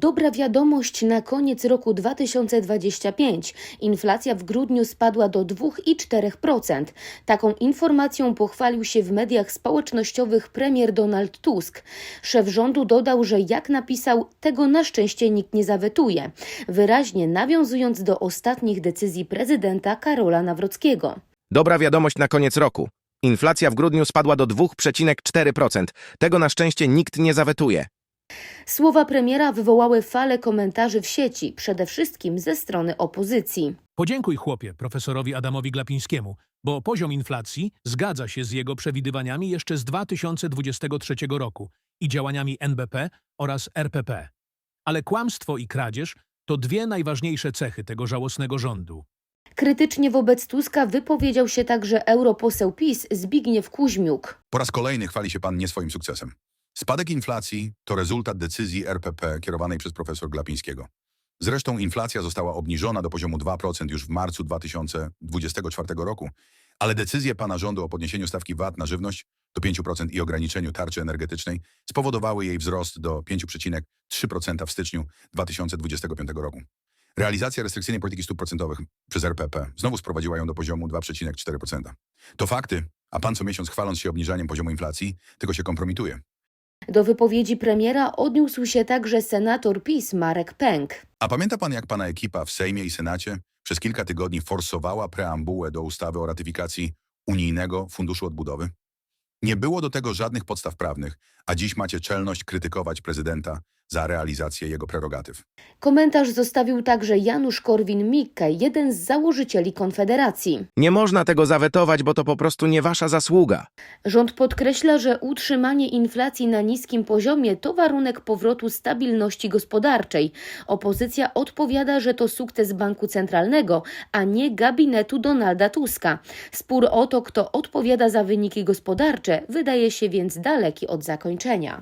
Dobra wiadomość na koniec roku 2025. Inflacja w grudniu spadła do 2,4%. Taką informacją pochwalił się w mediach społecznościowych premier Donald Tusk. Szef rządu dodał, że jak napisał, tego na szczęście nikt nie zawetuje, wyraźnie nawiązując do ostatnich decyzji prezydenta Karola Nawrockiego. Dobra wiadomość na koniec roku. Inflacja w grudniu spadła do 2,4%. Tego na szczęście nikt nie zawetuje. Słowa premiera wywołały falę komentarzy w sieci, przede wszystkim ze strony opozycji. Podziękuj chłopie profesorowi Adamowi Glapińskiemu, bo poziom inflacji zgadza się z jego przewidywaniami jeszcze z 2023 roku i działaniami NBP oraz RPP. Ale kłamstwo i kradzież to dwie najważniejsze cechy tego żałosnego rządu. Krytycznie wobec Tuska wypowiedział się także europoseł PiS Zbigniew Kuźmiuk. Po raz kolejny chwali się pan nie swoim sukcesem. Spadek inflacji to rezultat decyzji RPP kierowanej przez profesor Glapińskiego. Zresztą inflacja została obniżona do poziomu 2% już w marcu 2024 roku, ale decyzje pana rządu o podniesieniu stawki VAT na żywność do 5% i ograniczeniu tarczy energetycznej spowodowały jej wzrost do 5,3% w styczniu 2025 roku. Realizacja restrykcyjnej polityki stóp procentowych przez RPP znowu sprowadziła ją do poziomu 2,4%. To fakty, a pan co miesiąc chwaląc się obniżaniem poziomu inflacji, tylko się kompromituje. Do wypowiedzi premiera odniósł się także senator PiS Marek Pęk. A pamięta pan, jak pana ekipa w Sejmie i Senacie przez kilka tygodni forsowała preambułę do ustawy o ratyfikacji Unijnego Funduszu Odbudowy? Nie było do tego żadnych podstaw prawnych, a dziś macie czelność krytykować prezydenta za realizację jego prerogatyw. Komentarz zostawił także Janusz Korwin-Mikke, jeden z założycieli Konfederacji. Nie można tego zawetować, bo to po prostu nie wasza zasługa. Rząd podkreśla, że utrzymanie inflacji na niskim poziomie to warunek powrotu stabilności gospodarczej. Opozycja odpowiada, że to sukces banku centralnego, a nie gabinetu Donalda Tuska. Spór o to, kto odpowiada za wyniki gospodarcze, wydaje się więc daleki od zakończenia.